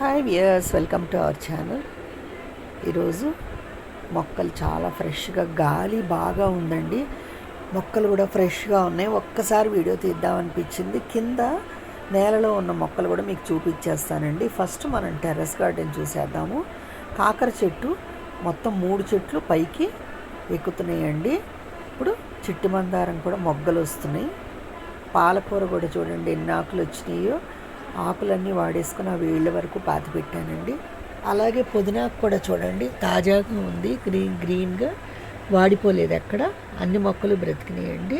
Hi viewers welcome to our channel ఈరోజు మొక్కలు చాలా ఫ్రెష్గా గాలి బాగా ఉందండి. మొక్కలు కూడా ఫ్రెష్గా ఉన్నాయి. ఒక్కసారి వీడియో తీద్దామనిపించింది కింద నేలలో ఉన్న మొక్కలు కూడా మీకు చూపించేస్తానండి. ఫస్ట్ మనం టెర్రస్ గార్డెన్ చూసేద్దాము. కాకర చెట్టు మొత్తం మూడు చెట్లు పైకి ఎక్కుతున్నాయండి. ఇప్పుడు చిట్టి మందారం కూడా మొగ్గలు వస్తున్నాయి. పాలకూర కూడా చూడండి ఎన్ని ఆకులు వచ్చినాయో. ఆకులన్నీ వాడేసుకుని ఆ వేళ్ళ వరకు పాతి పెట్టానండి. అలాగే పుదీనాకు కూడా చూడండి తాజాగా ఉంది గ్రీన్ గ్రీన్గా వాడిపోలేదు ఎక్కడ. అన్ని మొక్కలు బ్రతికినాయండి.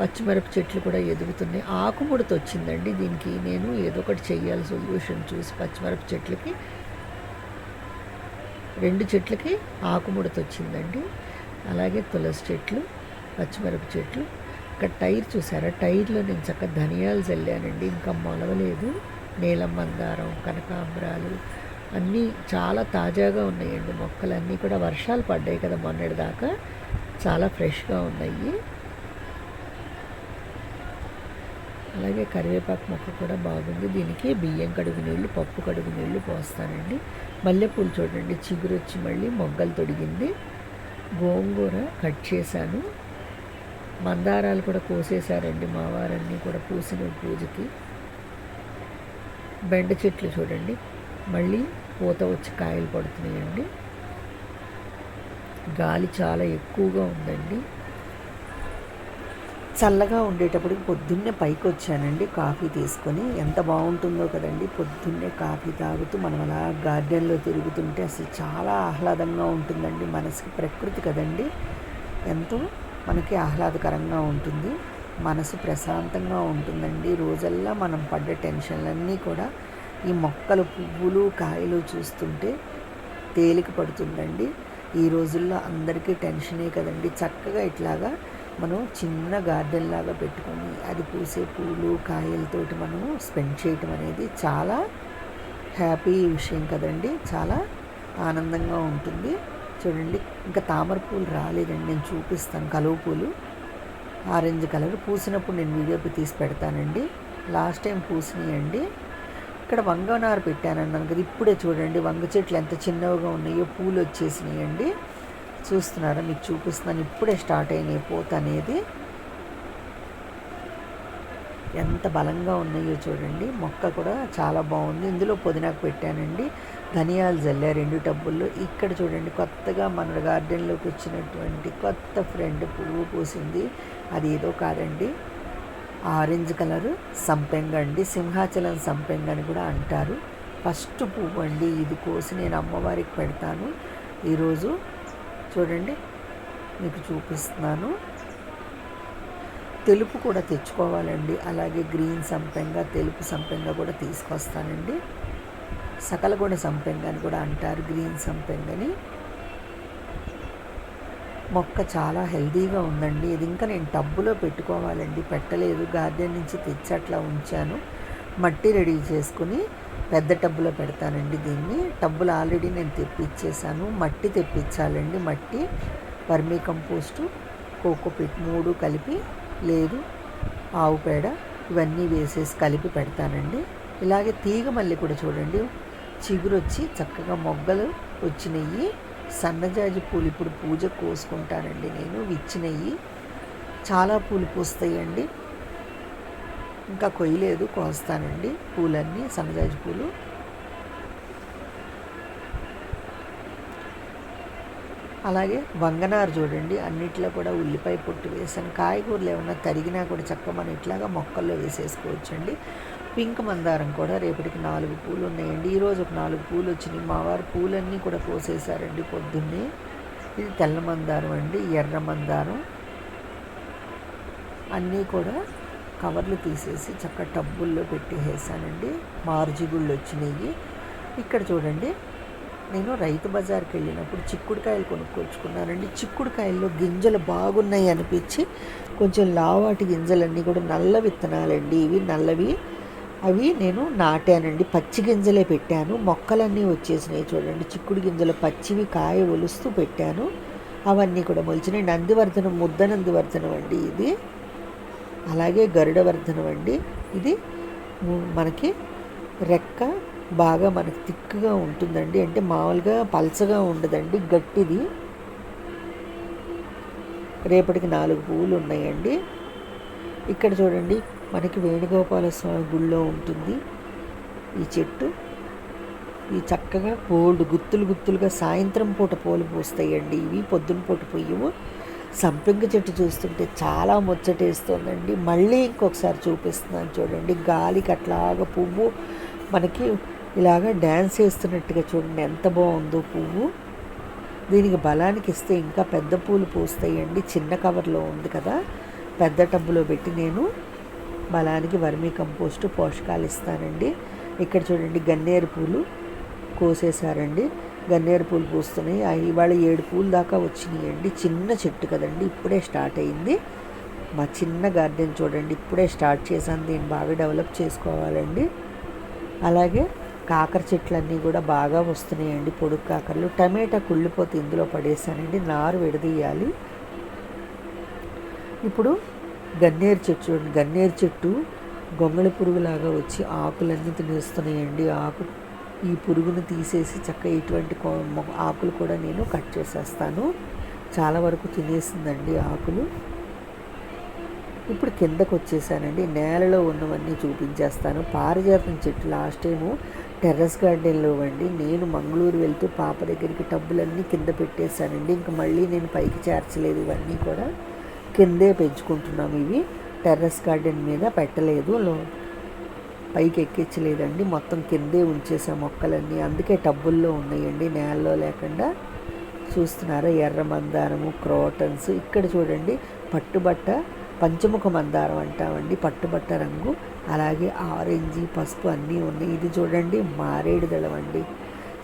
పచ్చిమిరప చెట్లు కూడా ఎదుగుతున్నాయి. ఆకుముడత వచ్చిందండి దీనికి. నేను ఏదో ఒకటి చెయ్యాలి సొల్యూషన్ చూసి పచ్చిమిరప చెట్లకి. రెండు చెట్లకి ఆకుముడత వచ్చిందండి. అలాగే తులసి చెట్లు పచ్చిమిరప చెట్లు ఇక్కడ టైర్ చూసారా? టైర్లో నేను చక్కగా ధనియాలు చల్లానండి ఇంకా మొలవలేదు. నీలం మందారం కనకాంబరాలు అన్నీ చాలా తాజాగా ఉన్నాయండి. మొక్కలన్నీ కూడా వర్షాలు పడ్డాయి కదా మొన్నటి దాకా చాలా ఫ్రెష్గా ఉన్నాయి. అలాగే కరివేపాకు మొక్క కూడా బాగుంది. దీనికి బియ్యం కడుగు నీళ్ళు పప్పు కడుగు నీళ్ళు పోస్తానండి. మల్లెపూలు చూడండి. చిగురు వచ్చి మళ్ళీ మొగ్గలు తొడిగింది. గోంగూర కట్ చేశాను. మందారాలు కూడా కోసేశారండి మా వారన్నీ కూడా పూసిన పూజకి. బెండ చెట్లు చూడండి. మళ్ళీ పూత వచ్చి కాయలు పడుతున్నాయండి. గాలి చాలా ఎక్కువగా ఉందండి. చల్లగా ఉండేటప్పటికి పొద్దున్నే పైకి వచ్చానండి కాఫీ తీసుకొని. ఎంత బాగుంటుందో కదండి పొద్దున్నే కాఫీ తాగుతూ మనం అలా గార్డెన్లో తిరుగుతుంటే అసలు చాలా ఆహ్లాదంగా ఉంటుందండి మనసుకి ప్రకృతి కదండి. ఎంతో మనకి ఆహ్లాదకరంగా ఉంటుంది. మనసు ప్రశాంతంగా ఉంటుందండి. రోజల్లా మనం పడ్డ టెన్షన్లన్నీ కూడా ఈ మొక్కలు పువ్వులు కాయలు చూస్తుంటే తేలిక పడుతుందండి. ఈ రోజుల్లో అందరికీ టెన్షనే కదండి. చక్కగా ఇట్లాగా మనం చిన్న గార్డెన్ లాగా పెట్టుకొని అది పూసే పూలు కాయలతోటి మనము స్పెండ్ చేయటం అనేది చాలా హ్యాపీ విషయం కదండి. చాలా ఆనందంగా ఉంటుంది. చూడండి. ఇంకా తామర పూలు రాలేదండి. నేను చూపిస్తాను కలువ పూలు. Orange colour. పూసినప్పుడు నేను వీడియోకి తీసి పెడతానండి. లాస్ట్ టైం పూసినాయండి. ఇక్కడ వంగనారు పెట్టానన్నాను కదా ఇప్పుడే చూడండి. వంగ చెట్లు ఎంత చిన్నవిగా ఉన్నాయో పూలు వచ్చేసినాయండి. చూస్తున్నారా? మీకు చూపిస్తున్నాను. ఇప్పుడే స్టార్ట్ అయినాయి పూత అనేది. ఎంత బలంగా ఉన్నాయో చూడండి. మొక్క కూడా చాలా బాగుంది. ఇందులో పుదీనాకు పెట్టానండి. ధనియాలు జల్లే రెండు టబ్బుల్లో. ఇక్కడ చూడండి కొత్తగా మన గార్డెన్లోకి వచ్చినటువంటి కొత్త ఫ్రెండ్ పువ్వు పూసింది. అది ఏదో కాదండి. ఆరెంజ్ కలరు సంపెంగ అండి. సింహాచలం సంపెంగ అని కూడా అంటారు. ఫస్ట్ పువ్వు అండి ఇది కోసి నేను అమ్మవారికి పెడతాను. ఈరోజు చూడండి మీకు చూపిస్తున్నాను. తెలుపు కూడా తెచ్చుకోవాలండి. అలాగే గ్రీన్ సంపెంగ తెలుపు సంపెంగ కూడా తీసుకొస్తానండి. సకలగుణ సంపెంగ అని కూడా అంటారు గ్రీన్ సంపెంగని మొక్క చాలా హెల్దీగా ఉందండి. ఇది ఇంకా నేను టబ్బులో పెట్టుకోవాలండి. పెట్టలేదు. గార్డెన్ నుంచి తెచ్చి అట్లా ఉంచాను. మట్టి రెడీ చేసుకుని పెద్ద టబ్బులో పెడతానండి దీన్ని. టబ్బులు ఆల్రెడీ నేను తెప్పించేసాను మట్టి తెప్పించాలండి. మట్టి వర్మీ కంపోస్టు కోకోపిట్ మూడు కలిపి లేదు ఆవు పేడ ఇవన్నీ వేసేసి కలిపి పెడతానండి. ఇలాగే తీగ మల్లి కూడా చూడండి. చిగురు వచ్చి చక్కగా మొగ్గలు వచ్చినవి సన్నజాజి పూలు ఇప్పుడు పూజ కోసుకుంటానండి నేను విచ్చినవి చాలా పూలు పూస్తాయండి. ఇంకా కొయ్యలేదు కోస్తానండి. పూలన్నీ సన్నజాజి పూలు. అలాగే వంగనారు చూడండి అన్నిట్లో కూడా ఉల్లిపాయ పొట్టు వేసాను. కాయగూరలు ఏమైనా తరిగినా కూడా చక్క మనం ఇట్లాగా మొక్కల్లో వేసేసుకోవచ్చండి. పింక్ మందారం కూడా రేపటికి నాలుగు పూలు ఉన్నాయండి. ఈరోజు ఒక నాలుగు పూలు వచ్చినాయి. మా వారు పూలన్నీ కూడా కోసేసారండి పొద్దున్నే. ఇది తెల్ల మందారం అండి ఎర్ర మందారం. అన్నీ కూడా కవర్లు తీసేసి చక్క టబ్బుల్లో పెట్టేసానండి మార్జిగుళ్ళు వచ్చినాయి. ఇక్కడ చూడండి నేను రైతు బజార్కి వెళ్ళినప్పుడు చిక్కుడుకాయలు కొనుక్కొచ్చుకున్నానండి. చిక్కుడుకాయల్లో గింజలు బాగున్నాయి అనిపించి కొంచెం లావాటి గింజలన్నీ కూడా నల్ల విత్తనాలండి. ఇవి నల్లవి అవి నేను నాటానండి. పచ్చి గింజలే పెట్టాను. మొక్కలన్నీ వచ్చేసినాయి చూడండి. చిక్కుడు గింజలు పచ్చివి కాయ ఒలుస్తూ పెట్టాను. అవన్నీ కూడా మొలిచినాయి. నందివర్ధనం ముద్ద నందివర్ధనం అండి ఇది. అలాగే గరుడవర్ధనం అండి. ఇది మనకి రెక్క బాగా మనకు తిక్కుగా ఉంటుందండి. అంటే మామూలుగా పల్చగా ఉండదండి. గట్టిది. రేపటికి నాలుగు పువ్వులు ఉన్నాయండి. ఇక్కడ చూడండి మనకి వేణుగోపాల స్వామి గుళ్ళో ఉంటుంది ఈ చెట్టు. ఈ చక్కగా కోల్డ్ గుత్తులు గుత్తులుగా సాయంత్రం పూట పూలు పూస్తాయండి. ఇవి పొద్దున పూట పొయ్యము సంపింగ చెట్టు చూస్తుంటే చాలా ముచ్చటేస్తుందండి. మళ్ళీ ఇంకొకసారి చూపిస్తున్నాను చూడండి. గాలికి అట్లాగా పువ్వు మనకి ఇలాగ డ్యాన్స్ వేస్తున్నట్టుగా చూడండి ఎంత బాగుందో పువ్వు. దీనికి బలానికి ఇస్తే ఇంకా పెద్ద పూలు పూస్తాయండి. చిన్న కవర్లో ఉంది కదా పెద్ద టబ్బులో పెట్టి నేను బలానికి వర్మీ కంపోస్ట్ పోషకాలు ఇస్తానండి. ఇక్కడ చూడండి గన్నేరు పూలు కోసేసారండి గన్నేరు పూలు పూస్తున్నాయి. ఇవాళ ఏడు పూలు దాకా వచ్చినాయండి. చిన్న చెట్టు కదండి ఇప్పుడే స్టార్ట్ అయింది. మా చిన్న గార్డెన్ చూడండి ఇప్పుడే స్టార్ట్ చేశాను. దీన్ని బాగా డెవలప్ చేసుకోవాలండి. అలాగే కాకర చెట్లన్నీ కూడా బాగా వస్తున్నాయండి. పొడుగు కాకరలు. టమాటా కుళ్ళిపోతే ఇందులో పడేసానండి. నారు విడదీయాలి. ఇప్పుడు గన్నేరు చెట్టు చూడండి. గన్నేరు చెట్టు గొంగళి పురుగులాగా వచ్చి ఆకులన్నీ తినేస్తున్నాయండి. ఆకు ఈ పురుగును తీసేసి చక్కగా ఇటువంటి ఆకులు కూడా నేను కట్ చేసేస్తాను. చాలా వరకు తినేసిందండి ఆకులు. ఇప్పుడు కిందకు వచ్చేసానండి నేలలో ఉన్నవన్నీ చూపించేస్తాను. పారిజాతం చెట్టు లాస్ట్ టైము టెర్రస్ గార్డెన్లో అండి. నేను మంగళూరు వెళ్తూ పాప దగ్గరికి టబ్బులన్నీ కింద పెట్టేశానండి. ఇంక మళ్ళీ నేను పైకి చేర్చలేదు ఇవన్నీ కూడా. కిందే పెంచుకుంటున్నాం ఇవి. టెర్రస్ గార్డెన్ మీద పెట్టలేదు. పైకి ఎక్కించలేదండి. మొత్తం కిందే ఉంచేసా మొక్కలన్నీ. అందుకే టబ్బుల్లో ఉన్నాయండి. నేలలో లేకుండా చూస్తున్నారా? ఎర్ర మందారము క్రోటన్స్. ఇక్కడ చూడండి పట్టుబట్ట పంచముఖ మందారం అంటామండి పట్టుబట్ట రంగు అలాగే ఆరెంజ్ పసుపు అన్నీ ఉన్నాయి. ఇది చూడండి మారేడు దళం అండి.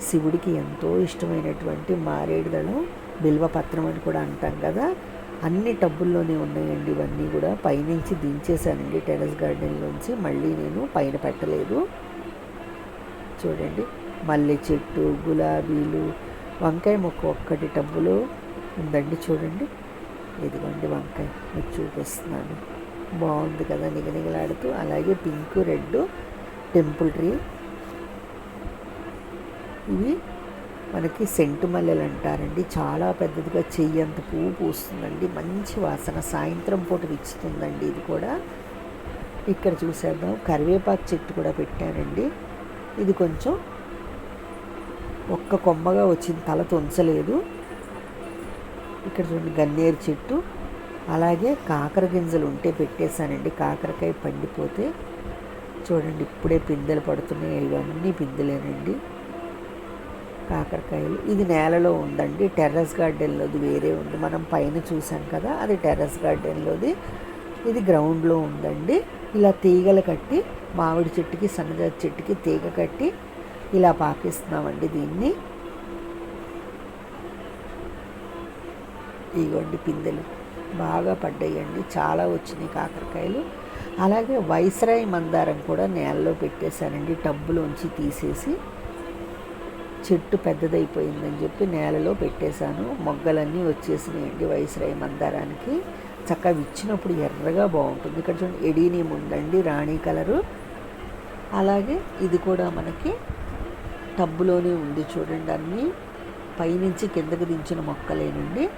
శివుడికి ఎంతో ఇష్టమైనటువంటి మారేడు దళం బిల్వపత్రం అని కూడా అంటాం కదా. అన్ని టబ్బుల్లోనే ఉన్నాయండి ఇవన్నీ కూడా. పైనుంచి దించేసానండి టెరెస్ గార్డెన్లోంచి మళ్ళీ నేను పైన పెట్టలేదు. చూడండి మల్లె చెట్టు గులాబీలు వంకాయ మొక్క ఒక్కటి టబ్బులో ఉందండి చూడండి. ఇదిగోండి వంకాయ మీకు చూపిస్తున్నాను. బాగుంది కదా నిగనిగలాడుతూ. అలాగే పింక్ రెడ్ టెంపుల్ ట్రీ. ఇవి మనకి సెంటు మల్లెలు అంటారండి. చాలా పెద్దదిగా చెయ్యంత పువ్వు పూస్తుందండి. మంచి వాసన. సాయంత్రం పూట ఇచ్చుతుందండి ఇది కూడా. ఇక్కడ చూసేద్దాం. కరివేపాకు చెట్టు కూడా పెట్టానండి ఇది కొంచెం ఒక్క కొమ్మగా వచ్చింది. తల తొంచలేదు. ఇక్కడ చూడండి గన్నేరు చెట్టు అలాగే కాకర గింజలు ఉంటే పెట్టేశానండి. కాకరకాయ పండిపోతే చూడండి ఇప్పుడే పిందెలు పడుతున్నాయి. ఇవన్నీ పిందెలేనండి. కాకరకాయలు. ఇది నేలలో ఉందండి. టెర్రస్ గార్డెన్లోది వేరే ఉంది. మనం పైన చూసాం కదా అది టెర్రస్ గార్డెన్లోది. ఇది గ్రౌండ్లో ఉందండి. ఇలా తీగలు కట్టి మామిడి చెట్టుకి సన్నజాతి చెట్టుకి తీగ కట్టి ఇలా పాకిస్తున్నామండి దీన్ని. ఇగోండి పిందెలు. బాగా పడ్డాయండి. చాలా వచ్చినాయి కాకరకాయలు. అలాగే వైస్రాయి మందారం కూడా నేలలో పెట్టేశానండి. టబ్బులోంచి తీసేసి చెట్టు పెద్దదైపోయిందని చెప్పి నేలలో పెట్టేశాను. మొగ్గలన్నీ వచ్చేసినాయండి వైస్రాయి మందారానికి. చక్కగా విచ్చినప్పుడు ఎర్రగా బాగుంటుంది. ఇక్కడ చూడండి ఎడీనియం ఉందండి రాణి కలరు. అలాగే ఇది కూడా మనకి టబ్బులోనే ఉంది చూడండి అన్నీ. పైనుంచి కిందకి దించిన మొక్కలేనండి.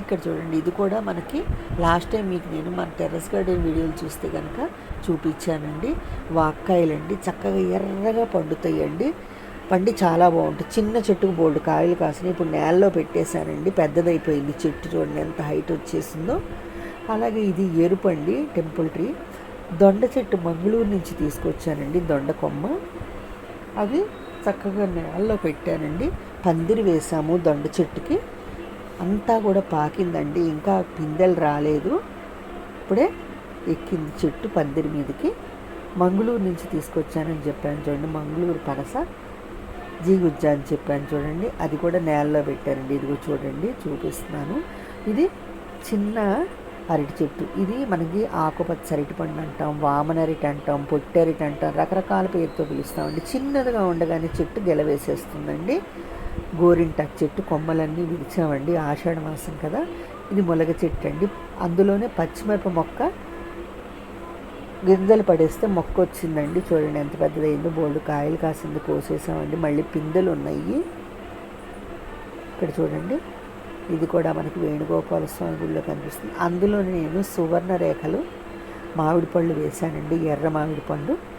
ఇక్కడ చూడండి ఇది కూడా మనకి లాస్ట్ టైం మీకు నేను మన టెర్రస్ గార్డెన్ వీడియోలు చూస్తే కనుక చూపించానండి. వాక్కాయలండి చక్కగా ఎర్రగా పండుతాయండి. పండి చాలా బాగుంటుంది చిన్న చెట్టుకు బోల్డ్ కాయలు కాసిన ఇప్పుడు నేలలో పెట్టేశానండి. పెద్దదైపోయింది చెట్టు చూడండి ఎంత హైట్ వచ్చేసిందో. అలాగే ఇది ఎరుపండి టెంపుల్ ట్రీ దొండ చెట్టు మంగళూరు నుంచి తీసుకొచ్చానండి దొండ కొమ్మ. అది చక్కగా నేలలో పెట్టానండి. పందిరి వేసాము దొండ చెట్టుకి. అంతా కూడా పాకిందండి ఇంకా పిందెలు రాలేదు. ఇప్పుడే ఎక్కింది చెట్టు పందిరి మీదకి మంగళూరు నుంచి తీసుకొచ్చానని చెప్పాను చూడండి మంగళూరు పనస జీగుజ్జ అని చెప్పాను చూడండి అది కూడా నేలలో పెట్టారండి ఇదిగో చూడండి చూపిస్తున్నాను. ఇది చిన్న అరటి చెట్టు. ఇది మనకి ఆకుపచ్చ అరటి పండు అంటాం వామనరిటి అంటాం పొట్టరిటి అంటాం రకరకాల పేరుతో పిలుస్తామండి. చిన్నదిగా ఉండగానే చెట్టు గెలవేసేస్తుందండి. గోరింటాకు చెట్టు కొమ్మలన్నీ విరిచామండి. ఆషాఢ మాసం కదా ఇది మొలగ చెట్టు అండి. అందులోనే పచ్చిమిరప మొక్క గింజలు పడేస్తే మొక్క వచ్చిందండి. చూడండి ఎంత పెద్దదైందో. బోల్డ్ కాయలు కాసింది కోసేసామండి. మళ్ళీ పిందెలు ఉన్నాయి. ఇక్కడ చూడండి. ఇది కూడా మనకి వేణుగోపాల స్వామి గుడిలో కనిపిస్తుంది. అందులో నేను సువర్ణ రేఖలు మామిడి పళ్ళు వేశానండి ఎర్ర మామిడి పండు.